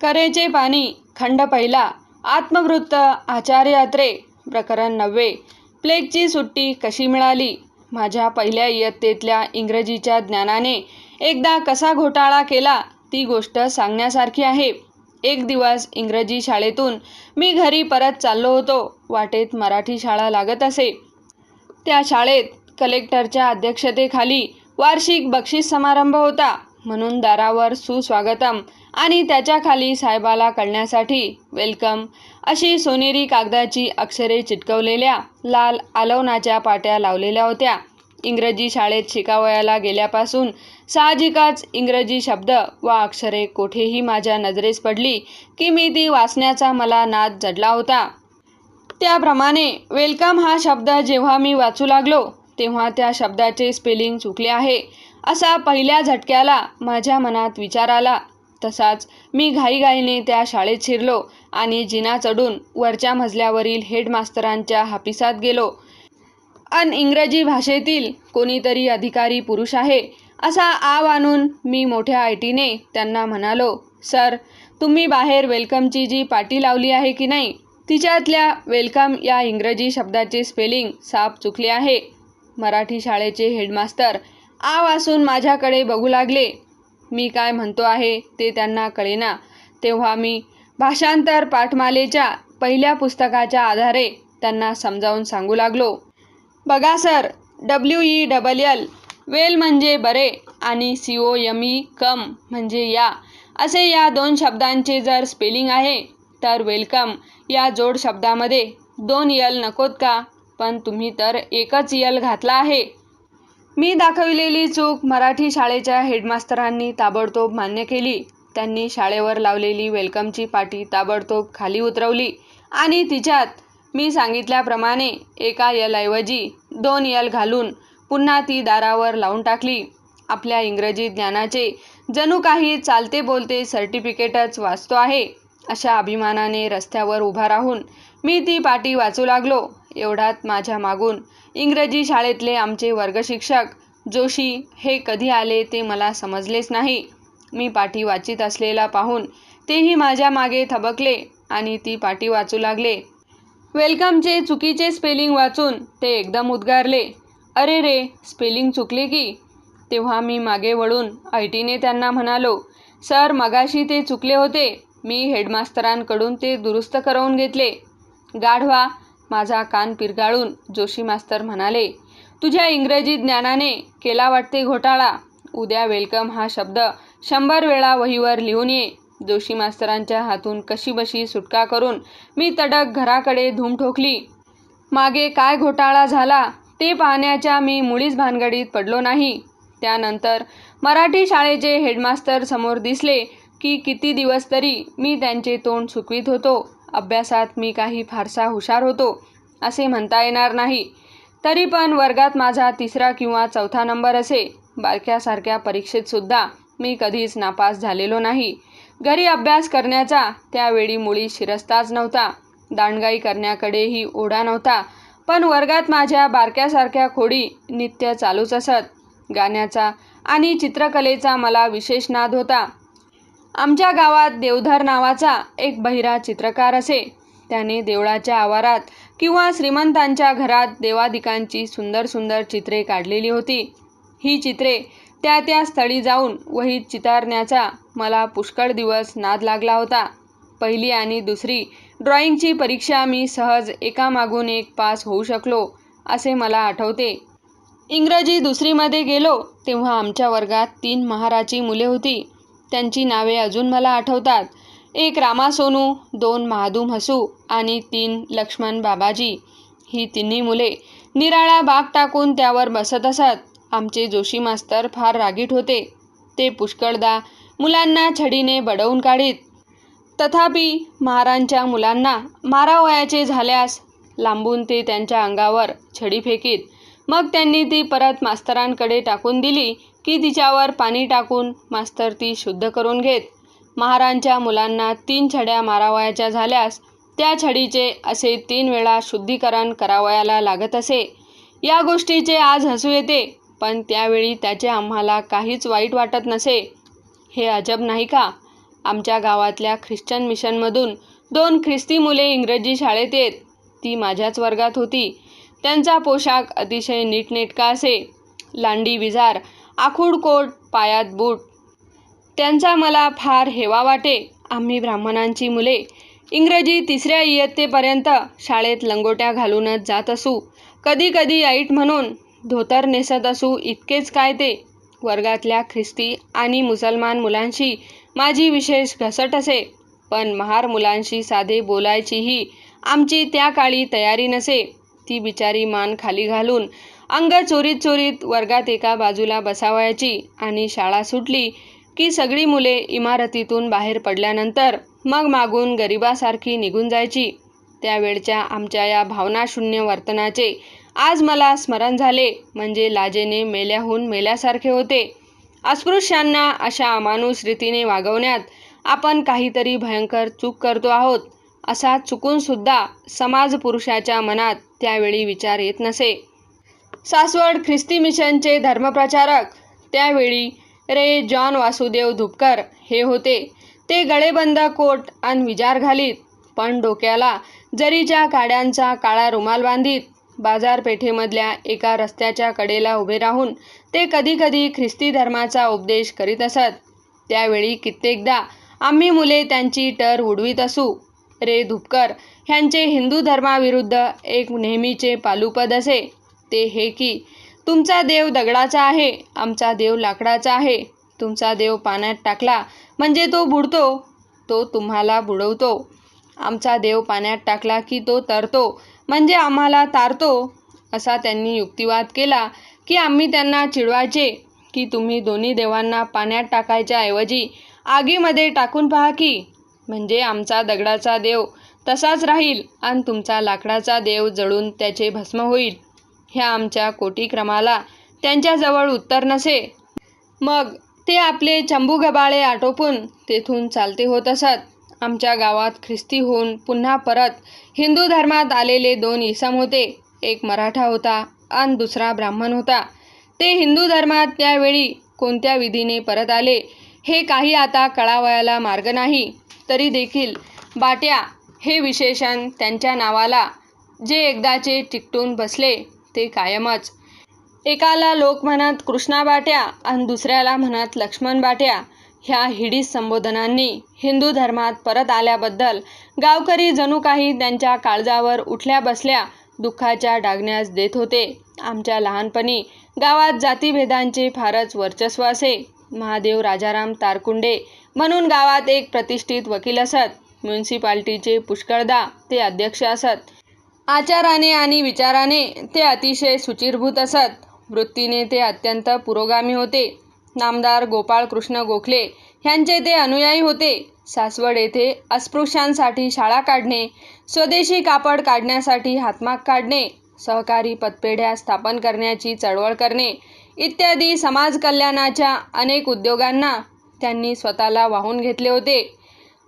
करेचे पाणी खंड पहिला आत्मवृत्त आचार्य अत्रे प्रकरण नववे. प्लेगची सुट्टी कशी मिळाली? माझ्या पहिल्या इयत्तेतल्या इंग्रजीच्या ज्ञानाने एकदा कसा घोटाळा केला ती गोष्ट सांगण्यासारखी आहे. एक दिवस इंग्रजी शाळेतून मी घरी परत चाललो होतो. वाटेत मराठी शाळा लागत असे. त्या शाळेत कलेक्टरच्या अध्यक्षतेखाली वार्षिक बक्षीस समारंभ होता. म्हणून दारावर सुस्वागतम आणि त्याच्याखाली साहेबाला कळण्यासाठी वेलकम अशी सोनेरी कागदाची अक्षरे चिटकवलेल्या लाल आलवनाच्या पाट्या लावलेल्या होत्या. इंग्रजी शाळेत शिकावयाला गेल्यापासून साहजिकच इंग्रजी शब्द व अक्षरे कोठेही माझ्या नजरेस पडली की मी ती वाचण्याचा मला नाद जडला होता. त्याप्रमाणे वेलकम हा शब्द जेव्हा मी वाचू लागलो तेव्हा त्या शब्दाचे स्पेलिंग चुकले आहे. असा पहिल्या झटक्याला माझ्या मनात विचार आला. तसाच मी घाईघाईने त्या शाळेत शिरलो आणि जिना चढून वरच्या मजल्यावरील हेडमास्तरांच्या हापिसात गेलो. अन इंग्रजी भाषेतील कोणीतरी अधिकारी पुरुष आहे असा आव आणून मी मोठ्या आयटीने त्यांना म्हणालो सर तुम्ही बाहेर वेलकमची जी पाटी लावली आहे की नाही? तिच्यातल्या वेलकम या इंग्रजी शब्दाचे स्पेलिंग साफ चुकले आहे. मराठी शाळेचे हेडमास्तर आ असून माझ्याकडे बघू लागले. मी काय म्हणतो आहे ते त्यांना कळेना. तेव्हा मी भाषांतर पाठमालेच्या पहिल्या पुस्तकाच्या आधारे त्यांना समजावून सांगू लागलो. बघा sir W E double L well म्हणजे बरे आणि C O M E come म्हणजे या. असे या दोन शब्दांचे जर स्पेलिंग आहे तर वेलकम या जोड शब्दामध्ये दोन यल नकोत का? पण तुम्ही तर एकच यल घातला आहे. मी दाखविलेली चूक मराठी शाळेच्या हेडमास्तरांनी ताबडतोब मान्य केली. त्यांनी शाळेवर लावलेली वेलकमची पाटी ताबडतोब खाली उतरवली. आणि तिच्यात मी सांगितल्याप्रमाणे एका यलऐवजी दोन यल घालून पुन्हा ती दारावर लावून टाकली. आपल्या इंग्रजी ज्ञानाचे जणू काही चालते बोलते सर्टिफिकेटच वाचतो आहे. अशा अभिमानाने रस्त्यावर उभा राहून मी ती पाटी वाचू लागलो. एवढ्यात माझ्या मागून इंग्रजी शाळेतले आमचे वर्गशिक्षक जोशी हे कधी आले ते मला समजलेच नाही. मी पाठी वाचित असलेला पाहून तेही माझ्या मागे थबकले आणि ती पाटी वाचू लागले. वेलकमचे चुकीचे स्पेलिंग वाचून ते एकदम उद्गारले. अरे रे स्पेलिंग चुकले की? तेव्हा मी मागे वळून ऐटीने त्यांना म्हणालो सर मगाशी ते चुकले होते. मी हेडमास्तरांकडून ते दुरुस्त करवून घेतले. गाढवा माझा कान पिरगाळून जोशी मास्तर म्हणाले तुझ्या इंग्रजी ज्ञानाने केला वाटते घोटाळा. उद्या वेलकम हा शब्द शंभर वेळा वहीवर लिहून ये. जोशी मास्तरांच्या हातून कशीबशी सुटका करून मी तडक घराकडे धूम ठोकली. मागे काय घोटाळा झाला ते पाहण्याच्या मी मुळीच भानगडीत पडलो नाही. त्यानंतर मराठी शाळेचे हेडमास्तर समोर दिसले की किती दिवस तरी मी त्यांचे तोंड सुकवीत होतो. अभ्यासात मी काही फारसा हुशार होतो असे म्हणता येणार नाही. तरी पण वर्गात माझा तिसरा किंवा चौथा नंबर असे बारक्यासारख्या परीक्षेतसुद्धा मी कधीच नापास झालेलो नाही. घरी अभ्यास करण्याचा त्यावेळी मुळी शिरस्ताच नव्हता. दांडगाई करण्याकडेही ओढा नव्हता. पण वर्गात माझ्या बारक्यासारख्या खोडी नित्य चालूच असत. गाण्याचा आणि चित्रकलेचा मला विशेष नाद होता. आमच्या गावात देवधर नावाचा एक बहिरा चित्रकार असे. त्याने देवळाच्या आवारात किंवा श्रीमंतांच्या घरात देवादिकांची सुंदर सुंदर चित्रे काढलेली होती. ही चित्रे त्या त्या स्थळी जाऊन वहीत चितारण्याचा मला पुष्कळ दिवस नाद लागला होता. पहिली आणि दुसरी ड्रॉइंगची परीक्षा मी सहज एकामागून एक पास होऊ शकलो असे मला आठवते. इंग्रजी दुसरीमध्ये गेलो तेव्हा आमच्या वर्गात तीन महाराची मुले होती. त्यांची नावे अजून मला आठवतात. एक रामा सोनू दोन महादूम हसू आणि तीन लक्ष्मण बाबाजी. ही तिन्ही मुले निराळा बाग टाकून त्यावर बसत असत. आमचे जोशी मास्तर फार रागीट होते. ते पुष्कळदा मुलांना छडीने बडवून काढीत. तथापि महारांच्या मुलांना मारावयाचे झाल्यास लांबून ते त्यांच्या अंगावर छडी फेकीत. मग त्यांनी ती परत मास्तरांकडे टाकून दिली की तिच्यावर पाणी टाकून मास्तर ती शुद्ध करून घेत. महारांच्या मुलांना तीन छड्या मारावयाच्या झाल्यास त्या छडीचे असे तीन वेळा शुद्धीकरण करावयाला लागत असे. या गोष्टीचे आज हसू येते पण त्यावेळी त्याचे आम्हाला काहीच वाईट वाटत नसे. हे अजब नाही का? आमच्या गावातल्या ख्रिश्चन मिशनमधून दोन ख्रिस्ती मुले इंग्रजी शाळेत येत. ती माझ्याच वर्गात होती. त्यांचा पोशाख अतिशय नीटनेटका असे. लांडी विजार आखूड कोट पायात बूट. त्यांचा मला फार हेवा वाटे. आम्ही ब्राह्मणांची मुले. इंग्रजी तिसऱ्या इयत्तेपर्यंत शाळेत लंगोट्या घालूनच जात असू. कधी कधी ऐट म्हणून धोतर नेसत असू इतकेच काय ते. वर्गातल्या ख्रिस्ती आणि मुसलमान मुलांशी माझी विशेष घसट असे. पण महार मुलांशी साधे बोलायचीही आमची त्या काळी तयारी नसे. ती बिचारी मान खाली घालून अंग चोरीत चोरीत वर्गात एका बाजूला बसावायची आणि शाळा सुटली की सगळी मुले इमारतीतून बाहेर पडल्यानंतर मग मागून गरिबासारखी निघून जायची. त्यावेळच्या आमच्या या भावनाशून्य वर्तनाचे आज मला स्मरण झाले म्हणजे लाजेने मेल्याहून मेल्यासारखे होते. अस्पृश्यांना अशा अमानुष रीतीने वागवण्यात आपण काहीतरी भयंकर चूक करतो आहोत. असा चुकूनसुद्धा समाज पुरुषाच्या मनात त्यावेळी विचार येत नसे. सासवड ख्रिस्ती मिशनचे धर्मप्रचारक त्यावेळी रे जॉन वासुदेव धुपकर हे होते. ते गळेबंद कोट आणि विजार घालीत पण डोक्याला जरीच्या काड्यांचा काळा रुमाल बांधीत बाजारपेठेमधल्या एका रस्त्याच्या कडेला उभे राहून ते कधीकधी ख्रिस्ती धर्माचा उपदेश करीत असत. त्यावेळी कित्येकदा आम्ही मुले त्यांची टर उडवीत असू रे धुपकर. ह्यांचे हिंदू धर्माविरुद्ध एक नेहमीचे पालुपद असे. ते हे की तुमचा देव दगडाचा आहे आमचा देव लाकडाचा आहे. तुमचा देव पाण्यात टाकला म्हणजे तो बुडतो तो तुम्हाला बुडवतो. आमचा देव पाण्यात टाकला की तो तरतो म्हणजे आम्हाला तारतो. असा त्यांनी युक्तिवाद केला की आम्ही त्यांना चिडवायचे की तुम्ही दोन्ही देवांना पाण्यात टाकायच्या ऐवजी आगीमध्ये टाकून पहा की म्हणजे आमचा दगडाचा देव तसाच राहील आणि तुमचा लाकडाचा देव जळून त्याचे भस्म होईल. ह्या आमच्या कोटीक्रमाला त्यांच्याजवळ उत्तर नसे. मग ते आपले चंबू गबाळे आटोपून तेथून चालते होत असत. आमच्या गावात ख्रिस्ती होऊन पुन्हा परत हिंदू धर्मात आलेले दोन इसम होते. एक मराठा होता आणि दुसरा ब्राह्मण होता. ते हिंदू धर्मात त्यावेळी कोणत्या विधीने परत आले हे काही आता कळावयाला मार्ग नाही. तरी देखील बाट्या हे विशेषण त्यांच्या नावाला जे एकदाचे चिकटून बसले ते कायमच. एकाला लोक म्हणत कृष्णा बाट्या आणि दुसऱ्याला म्हणत लक्ष्मण बाट्या ह्या हिडीस संबोधनांनी हिंदू धर्मात परत आल्याबद्दल गावकरी जणू काही त्यांच्या काळजावर उठल्या बसल्या दुःखाच्या डागण्यास देत होते. आमच्या लहानपणी गावात जातीभेदांचे फारच वर्चस्व असे. महादेव राजाराम तारकुंडे म्हणून गावात एक प्रतिष्ठित वकील असत. म्युन्सिपाल्टीचे पुष्कळदा ते अध्यक्ष असत. आचाराने आणि विचाराने ते अतिशय सुचिरभूत असत. वृत्तीने ते अत्यंत पुरोगामी होते. नामदार गोपाळकृष्ण गोखले ह्यांचे ते अनुयायी होते. सासवड येथे अस्पृश्यांसाठी शाळा काढणे स्वदेशी कापड काढण्यासाठी हातमाग काढणे सहकारी पतपेढ्या स्थापन करण्याची चळवळ करणे इत्यादी समाज कल्याणाच्या अनेक उद्योगांना त्यांनी स्वतःला वाहून घेतले होते.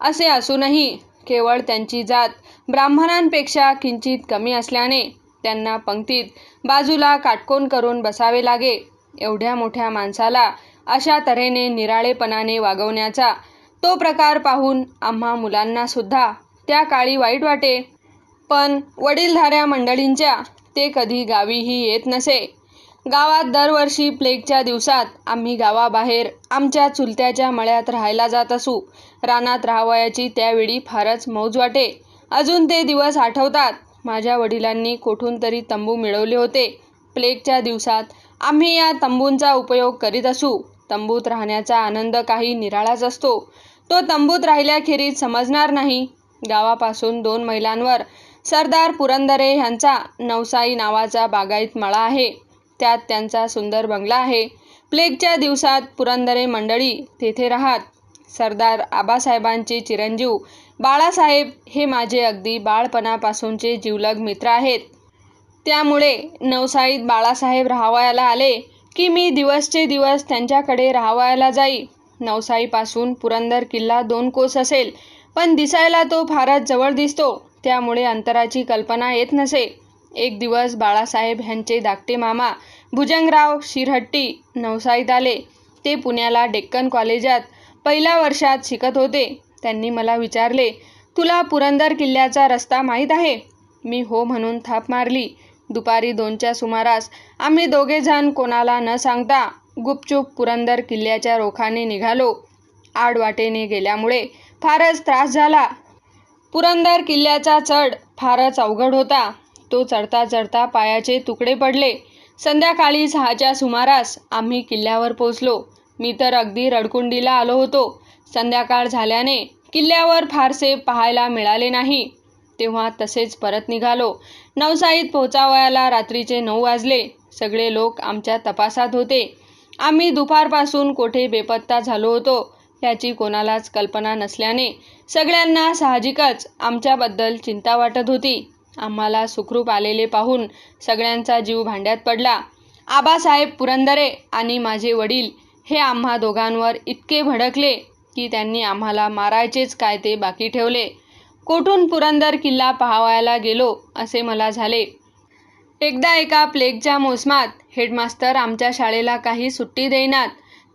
असे असूनही केवळ त्यांची जात ब्राह्मणांपेक्षा किंचित कमी असल्याने त्यांना पंक्तीत बाजूला काटकोन करून बसावे लागे. एवढ्या मोठ्या माणसाला अशा तऱ्हेने निराळेपणाने वागवण्याचा तो प्रकार पाहून आम्हा मुलांनासुद्धा त्या काळी वाईट वाटे. पण वडीलधाऱ्या मंडळींच्या ते कधी गावीही येत नसे. गावात दरवर्षी प्लेगच्या दिवसात आम्ही गावाबाहेर आमच्या चुलत्याच्या मळ्यात राहायला जात असू. रानात राहावयाची त्यावेळी फारच मौज वाटे. अजून ते दिवस आठवतात. माझ्या वडिलांनी कोठून तरी तंबू मिळवले होते. प्लेगच्या दिवसात आम्ही या तंबूंचा उपयोग करीत असू. तंबूत राहण्याचा आनंद काही निराळाच असतो. तो तंबूत राहिल्याखेरीज समजणार नाही. गावापासून दोन मैलांवर सरदार पुरंदरे ह्यांचा नवसाई नावाचा बागायत मळा आहे. त्यात त्यांचा सुंदर बंगला आहे. प्लेगच्या दिवसात पुरंदरे मंडळी तेथे राहत. सरदार आबासाहेबांचे चिरंजीव बाळासाहेब हे माझे अगदी बाळपणापासूनचे जिवलग मित्र आहेत. त्यामुळे नवसाईत बाळासाहेब राहावयाला आले की मी दिवसचे दिवस त्यांच्याकडे राहावयाला जाई. नवसाईपासून पुरंदर किल्ला दोन कोस असेल पण दिसायला तो फारच जवळ दिसतो त्यामुळे अंतराची कल्पना येत नसे. एक दिवस बाळासाहेब ह्यांचे धाकटे मामा भुजंगराव शिरहट्टी नवसाईत आले ते पुण्याला डेक्कन कॉलेजात पहिल्या वर्षात शिकत होते. त्यांनी मला विचारले तुला पुरंदर किल्ल्याचा रस्ता माहीत आहे? मी हो म्हणून थाप मारली. दुपारी दोनच्या सुमारास आम्ही दोघेजण कोणाला न सांगता गुपचूप पुरंदर किल्ल्याच्या रोखाने निघालो. आडवाटेने गेल्यामुळे फारच त्रास झाला. पुरंदर किल्ल्याचा चढ फारच अवघड होता. तो चढता चढता पायाचे तुकडे पडले. संध्याकाळी सहाच्या सुमारास आम्ही किल्ल्यावर पोचलो मी तर अगदी रडकुंडीला आलो होतो. संध्याकाळ झाल्याने किल्ल्यावर फारसे पाहायला मिळाले नाही. तेव्हा तसेच परत निघालो. नवसाईत पोहोचावयाला रात्रीचे नऊ वाजले. सगळे लोक आमच्या तपासात होते. आम्ही दुपारपासून कोठे बेपत्ता झालो होतो याची कोणालाच कल्पना नसल्याने सगळ्यांना साहजिकच आमच्याबद्दल चिंता वाटत होती. आम्हाला सुखरूप आलेले पाहून सगळ्यांचा जीव भांड्यात पडला. आबासाहेब पुरंदरे आणि माझे वडील हे आम्हा दोघांवर इतके भडकले की त्यांनी आम्हाला मारायचेच काय ते बाकी ठेवले. कोठून पुरंदर किल्ला पाहावायला गेलो असे मला झाले. एकदा एका प्लेगच्या मोसमात हेडमास्तर आमच्या शाळेला काही सुट्टी देईनात.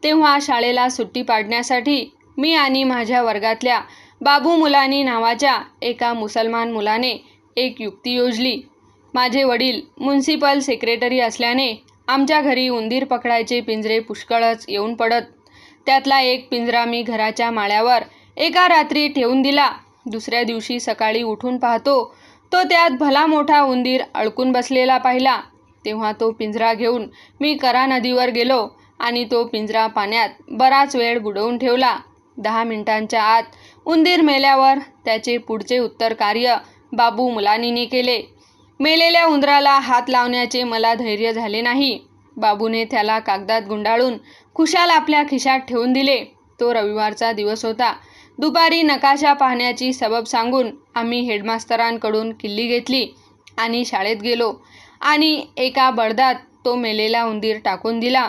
तेव्हा शाळेला सुट्टी पाडण्यासाठी मी आणि माझ्या वर्गातल्या बाबू मुलानी नावाच्या एका मुसलमान मुलाने एक युक्ती योजली. माझे वडील म्युन्सिपल सेक्रेटरी असल्याने आमच्या घरी उंदीर पकडायचे पिंजरे पुष्कळच येऊन पडत. त्यातला एक पिंजरा मी घराच्या माळ्यावर एका रात्री ठेवून दिला. दुसऱ्या दिवशी सकाळी उठून पाहतो तो त्यात भला मोठा उंदीर अडकून बसलेला पाहिला. तेव्हा तो पिंजरा घेऊन मी करा नदीवर गेलो आणि तो पिंजरा पाण्यात बराच वेळ बुडवून ठेवला. दहा मिनिटांच्या आत उंदीर मेल्यावर त्याचे पुढचे उत्तर कार्य बाबू मुलानीने केले. मेलेल्या उंदराला हात लावण्याचे मला धैर्य झाले नाही. बाबूने त्याला कागदात गुंडाळून खुशाल आपल्या खिशात ठेवून दिले. तो रविवारचा दिवस होता. दुपारी नकाशा पाहण्याची सबब सांगून आम्ही हेडमास्तरांकडून किल्ली घेतली आणि शाळेत गेलो आणि एका बडदात तो मेलेला उंदीर टाकून दिला.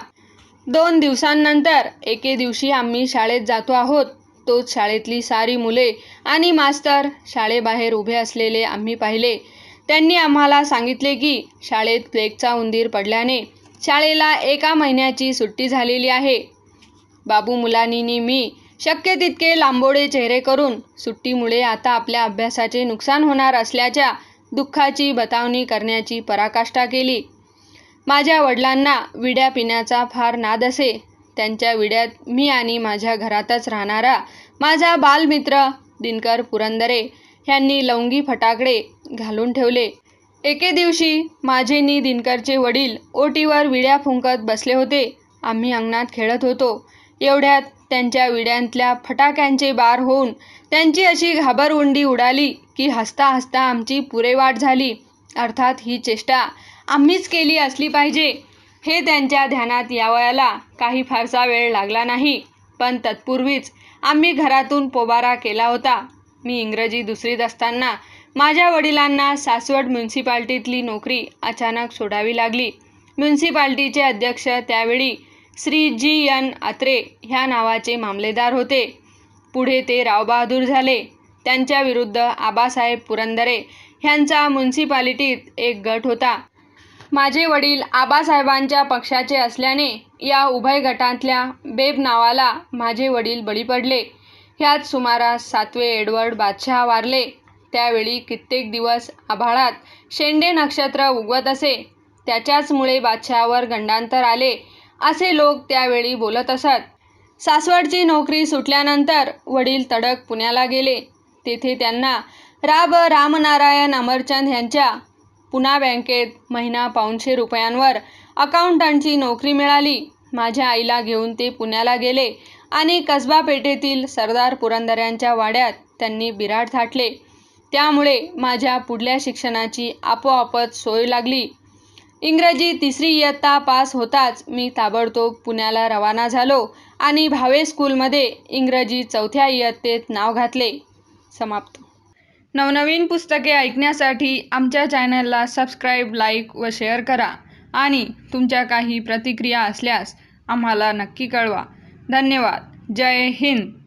दोन दिवसांनंतर एके दिवशी आम्ही शाळेत जातो आहोत. तोच शाळेतली सारी मुले आणि मास्तर शाळेबाहेर उभे असलेले आम्ही पाहिले. त्यांनी आम्हाला सांगितले की शाळेत प्लेगचा उंदीर पडल्याने शाळेला एका महिन्याची सुट्टी झालेली आहे. बाबू मुलांनी मी शक्य तितके लांबोडे चेहरे करून सुट्टीमुळे आता आपल्या अभ्यासाचे नुकसान होणार असल्याच्या दुःखाची बतावणी करण्याची पराकाष्ठा केली. माझ्या वडिलांना विड्या पिण्याचा फार नाद असे. त्यांच्या विड्यात मी आणि माझ्या घरातच राहणारा माझा बालमित्र दिनकर पुरंदरे ह्यांनी लवंगी फटाकडे घालून ठेवले. एके दिवशी माझे नि दिनकरचे वडील ओटीवर विड्या फुंकत बसले होते. आम्ही अंगणात खेळत होतो. एवढ्यात त्यांच्या विड्यांतल्या फटाक्यांचे बार होऊन त्यांची अशी घाबरउंडी उडाली की हसता हसता आमची पुरेवाट झाली. अर्थात ही चेष्टा आम्हीच केली असली पाहिजे. हे त्यांच्या ध्यानात यावयाला काही फारसा वेळ लागला नाही. पण तत्पूर्वीच आम्ही घरातून पोबारा केला होता. मी इंग्रजी दुसरीत असताना माझ्या वडिलांना सासवड म्युन्सिपाल्टीतली नोकरी अचानक सोडावी लागली. म्युन्सिपाल्टीचे अध्यक्ष त्यावेळी श्री जी एन आत्रे ह्या नावाचे मामलेदार होते. पुढे ते रावबहादूर झाले. त्यांच्याविरुद्ध आबासाहेब पुरंदरे ह्यांचा म्युन्सिपालिटीत एक गट होता. माझे वडील आबासाहेबांच्या पक्षाचे असल्याने या उभय गटांतल्या बेब नावाला माझे वडील बळी पडले. ह्यात सुमारास सातवे एडवर्ड बादशहा वारले. त्यावेळी कित्येक दिवस आभाळात शेंडे नक्षत्र उगवत असे. त्याच्याचमुळे बादशहावर गंडांतर आले. असे लोक त्यावेळी बोलत असत. सासवडची नोकरी सुटल्यानंतर वडील तडक पुण्याला गेले. तेथे त्यांना राब रामनारायण अमरचंद यांच्या पुन्हा बँकेत महिना पाऊणशे रुपयांवर अकाउंटंटची नोकरी मिळाली. माझ्या आईला घेऊन ते पुण्याला गेले आणि कसबा पेठेतील सरदार पुरंदऱ्यांच्या वाड्यात त्यांनी बिराड थाटले. त्यामुळे माझ्या पुढल्या शिक्षणाची आपोआपच सोय लागली. इंग्रजी तिसरी इयत्ता पास होताच मी ताबडतोब पुण्याला रवाना झालो आणि भावे स्कूलमध्ये इंग्रजी चौथ्या इयत्तेत नाव घातले. समाप्त. नवनवीन पुस्तके ऐकण्यासाठी आमच्या चॅनलला सबस्क्राईब लाईक व शेअर करा. आणि तुमच्या काही प्रतिक्रिया असल्यास आम्हाला नक्की कळवा. धन्यवाद. जय हिंद.